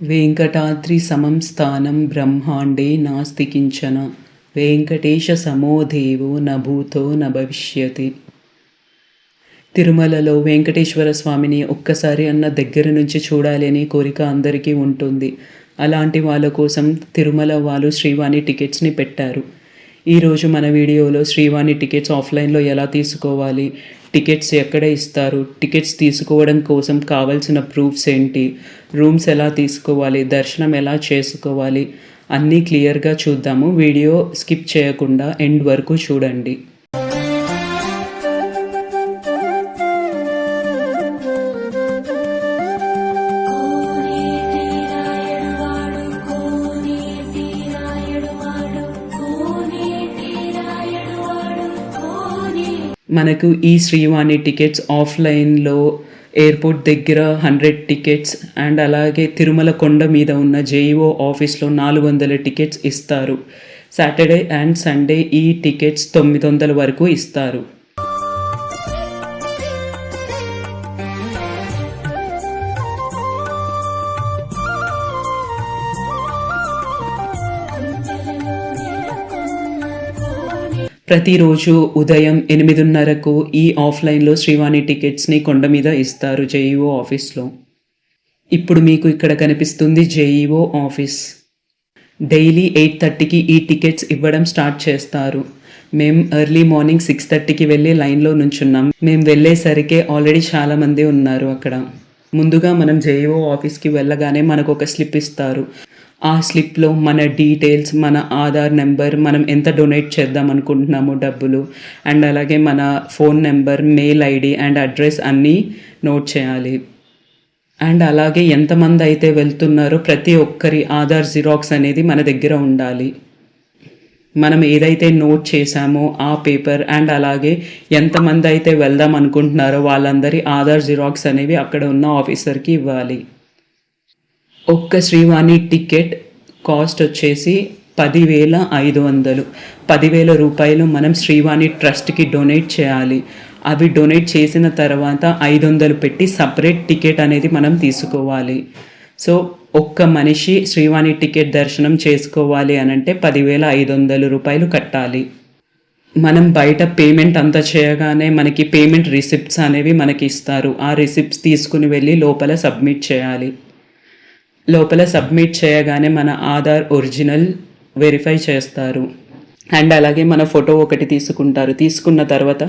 వెంకటాద్రి సమం స్థానం బ్రహ్మాండే నాస్తి కించన వెంకటేశ సమోదేవో నభూతో నభవిష్యతి తిరుమలలో వెంకటేశ్వర స్వామిని ఒక్కసారి అన్న దగ్గర నుంచి చూడాలి అనే కోరిక అందరికీ ఉంటుంది. అలాంటి వాళ్ళ కోసం తిరుమల వాళ్ళు శ్రీవాణి టికెట్స్ని పెట్టారు. ఈరోజు మన వీడియోలో శ్రీవాణి టికెట్స్ ఆఫ్లైన్లో ఎలా తీసుకోవాలి టికెట్స్ ఎక్కడ ఇస్తారు టికెట్స్ తీసుకోవడం కోసం కావాల్సిన ప్రూఫ్స్ ఏంటి రూమ్స్ ఎలా తీసుకోవాలి దర్శనం ఎలా చేసుకోవాలి అన్నీ క్లియర్గా చూద్దాము. వీడియో స్కిప్ చేయకుండా ఎండ్ వరకు చూడండి. మనకు ఈ శ్రీవాణి టికెట్స్ ఆఫ్లైన్లో ఎయిర్పోర్ట్ దగ్గర హండ్రెడ్ టికెట్స్ అండ్ అలాగే తిరుమల కొండ మీద ఉన్న జేఈఓ ఆఫీస్లో నాలుగు వందల టికెట్స్ ఇస్తారు. సాటర్డే అండ్ సండే ఈ టికెట్స్ తొమ్మిది వందల వరకు ఇస్తారు. ప్రతిరోజు ఉదయం ఎనిమిదిన్నరకు ఈ ఆఫ్లైన్లో శ్రీవాణి టికెట్స్ని కొండ మీద ఇస్తారు జేఈఓ ఆఫీస్లో. ఇప్పుడు మీకు ఇక్కడ కనిపిస్తుంది జేఈఓ ఆఫీస్. డైలీ ఎయిట్ థర్టీకి ఈ టికెట్స్ ఇవ్వడం స్టార్ట్ చేస్తారు. మేము ఎర్లీ మార్నింగ్ సిక్స్ థర్టీకి వెళ్ళి లైన్లో నుంచున్నాం. మేము వెళ్ళేసరికే ఆల్రెడీ చాలామంది ఉన్నారు అక్కడ. ముందుగా మనం జేఈఓ ఆఫీస్కి వెళ్ళగానే మనకు ఒక స్లిప్ ఇస్తారు. ఆ స్లిప్లో మన డీటెయిల్స్ మన ఆధార్ నెంబర్ మనం ఎంత డొనేట్ చేద్దాం అనుకుంటున్నామో డబ్బులు అండ్ అలాగే మన phone number mail ID and address అన్నీ నోట్ చేయాలి. అండ్ అలాగే ఎంతమంది అయితే వెళ్తున్నారో ప్రతి ఒక్కరి ఆధార్ జిరాక్స్ అనేది మన దగ్గర ఉండాలి. మనం ఏదైతే నోట్ చేశామో ఆ పేపర్ అండ్ అలాగే ఎంతమంది అయితే వెళ్దాం అనుకుంటున్నారో వాళ్ళందరి ఆధార్ జిరాక్స్ అనేవి అక్కడ ఉన్న ఆఫీసర్కి ఇవ్వాలి. ఒక్క శ్రీవాణి టికెట్ కాస్ట్ వచ్చేసి పదివేల ఐదు వందలు. పదివేల రూపాయలు మనం శ్రీవాణి ట్రస్ట్కి డొనేట్ చేయాలి. అవి డొనేట్ చేసిన తర్వాత ఐదు వందలు పెట్టి సపరేట్ టికెట్ అనేది మనం తీసుకోవాలి. సో ఒక్క మనిషి శ్రీవాణి టికెట్ దర్శనం చేసుకోవాలి అని అంటే పదివేల ఐదు వందలు రూపాయలు కట్టాలి. మనం బయట పేమెంట్ అంతా చేయగానే మనకి పేమెంట్ రిసిప్ట్స్ అనేవి మనకి ఇస్తారు. ఆ రిసిప్ట్స్ తీసుకుని వెళ్ళి లోపల సబ్మిట్ చేయాలి. లోపల సబ్మిట్ చేయగానే మన ఆధార్ ఒరిజినల్ వెరిఫై చేస్తారు. అండ్ అలాగే మన ఫోటో ఒకటి తీసుకుంటారు. తీసుకున్న తర్వాత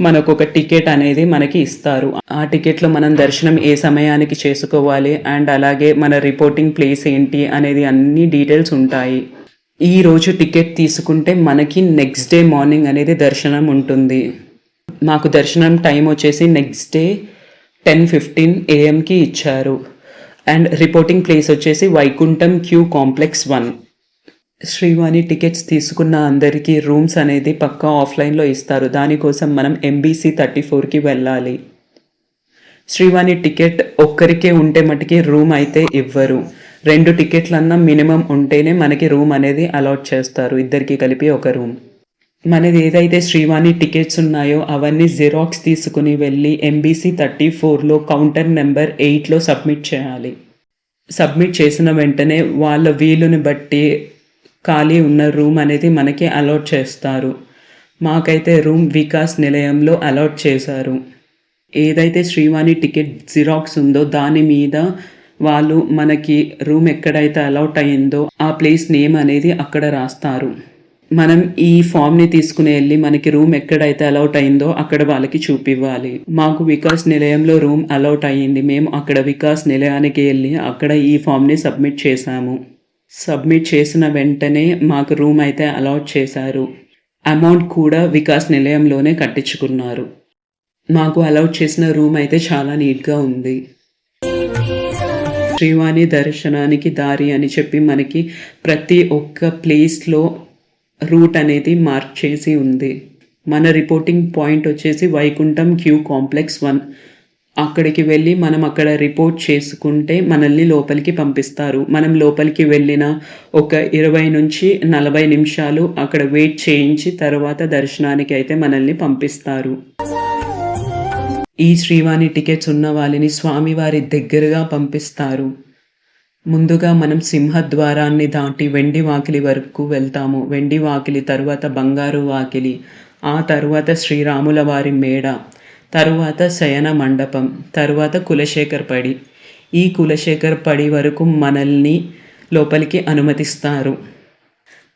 మనకు ఒక టికెట్ అనేది మనకి ఇస్తారు. ఆ టికెట్లో మనం దర్శనం ఏ సమయానికి చేసుకోవాలి? అండ్ అలాగే మన రిపోర్టింగ్ ప్లేస్ ఏంటి? అనేది అన్ని డీటెయిల్స్ ఉంటాయి. ఈ రోజు టికెట్ తీసుకుంటే మనకి నెక్స్ట్ డే మార్నింగ్ అనేది దర్శనం ఉంటుంది. మాకు దర్శనం టైం వచ్చేసి నెక్స్ట్ డే టెన్ ఫిఫ్టీన్ ఏఎంకి ఇచ్చారు. అండ్ రిపోర్టింగ్ ప్లేస్ వచ్చేసి Vaikuntham queue complex one Srivani tickets తీసుకున్న అందరికీ రూమ్స్ అనేది పక్కా ఆఫ్లైన్లో ఇస్తారు. దానికోసం మనం ఎంబీసీ థర్టీ ఫోర్కి వెళ్ళాలి. శ్రీవాణి టికెట్ ఒక్కరికే ఉంటే మటుకి రూమ్ అయితే ఇవ్వరు. రెండు టికెట్లన్నా మినిమం ఉంటేనే మనకి రూమ్ అనేది అలాట్ చేస్తారు. ఇద్దరికి కలిపి ఒక రూమ్ మనది ఏదైతే శ్రీవాణి టికెట్స్ ఉన్నాయో అవన్నీ జిరాక్స్ తీసుకుని వెళ్ళి ఎంబీసీ థర్టీ ఫోర్లో కౌంటర్ నెంబర్ ఎయిట్లో సబ్మిట్ చేయాలి. సబ్మిట్ చేసిన వెంటనే వాళ్ళ వీలుని బట్టి ఖాళీ ఉన్న రూమ్ అనేది మనకి అలాట్ చేస్తారు. మాకైతే రూమ్ వికాస్ నిలయంలో అలాట్ చేశారు. ఏదైతే శ్రీవాణి టికెట్ జిరాక్స్ ఉందో దాని మీద వాళ్ళు మనకి రూమ్ ఎక్కడైతే అలాట్ అయ్యిందో ఆ ప్లేస్ నేమ్ అనేది అక్కడ రాస్తారు. మనం ఈ ఫామ్ని తీసుకుని వెళ్ళి మనకి రూమ్ ఎక్కడైతే అలౌట్ అయిందో అక్కడ వాళ్ళకి చూపివ్వాలి. మాకు వికాస్ నిలయంలో రూమ్ అలౌట్ అయ్యింది. మేము అక్కడ వికాస్ నిలయానికి వెళ్ళి అక్కడ ఈ ఫామ్ని సబ్మిట్ చేశాము. సబ్మిట్ చేసిన వెంటనే మాకు రూమ్ అయితే అలౌట్ చేశారు. అమౌంట్ కూడా వికాస్ నిలయంలోనే కట్టించుకున్నారు. మాకు అలౌట్ చేసిన రూమ్ అయితే చాలా నీట్గా ఉంది. శ్రీవాణి దర్శనానికి దారి అని చెప్పి మనకి ప్రతి ఒక్క ప్లేస్లో రూట్ అనేది మార్క్ చేసి ఉంది. మన రిపోర్టింగ్ పాయింట్ వచ్చేసి వైకుంఠం క్యూ కాంప్లెక్స్ వన్ అక్కడికి వెళ్ళి మనం అక్కడ రిపోర్ట్ చేసుకుంటే మనల్ని లోపలికి పంపిస్తారు. మనం లోపలికి వెళ్ళిన ఒక ఇరవై నుంచి నలభై నిమిషాలు అక్కడ వెయిట్ చేయించి తర్వాత దర్శనానికి అయితే మనల్ని పంపిస్తారు. ఈ శ్రీవాణి టికెట్స్ ఉన్న వాళ్ళని స్వామివారి దగ్గరగా పంపిస్తారు. ముందుగా మనం సింహద్వారాన్ని దాటి వెండి వాకిలి వరకు వెళ్తాము. వెండి వాకిలి తరువాత బంగారు వాకిలి ఆ తరువాత శ్రీరాముల వారి మేడ తరువాత శయన మండపం తరువాత కులశేఖర్ పడి. ఈ కులశేఖర్ పడి వరకు మనల్ని లోపలికి అనుమతిస్తారు.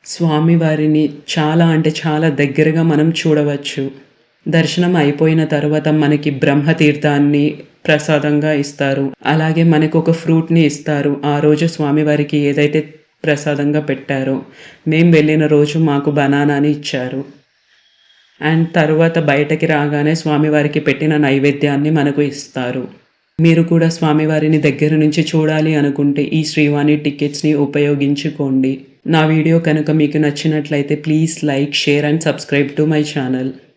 స్వామివారిని చాలా అంటే చాలా దగ్గరగా మనం చూడవచ్చు. దర్శనం అయిపోయిన తర్వాత మనకి బ్రహ్మతీర్థాన్ని ప్రసాదంగా ఇస్తారు. అలాగే మనకు ఒక ఫ్రూట్ని ఇస్తారు. ఆ రోజు స్వామివారికి ఏదైతే ప్రసాదంగా పెట్టారో మేము వెళ్ళిన రోజు మాకు బనానాని ఇచ్చారు. అండ్ తర్వాత బయటకి రాగానే స్వామివారికి పెట్టిన నైవేద్యాన్ని మనకు ఇస్తారు. మీరు కూడా స్వామివారిని దగ్గర నుంచి చూడాలి అనుకుంటే ఈ శ్రీవాణి టికెట్స్ని ఉపయోగించుకోండి. నా వీడియో కనుక మీకు నచ్చినట్లయితే please like share and subscribe to my channel.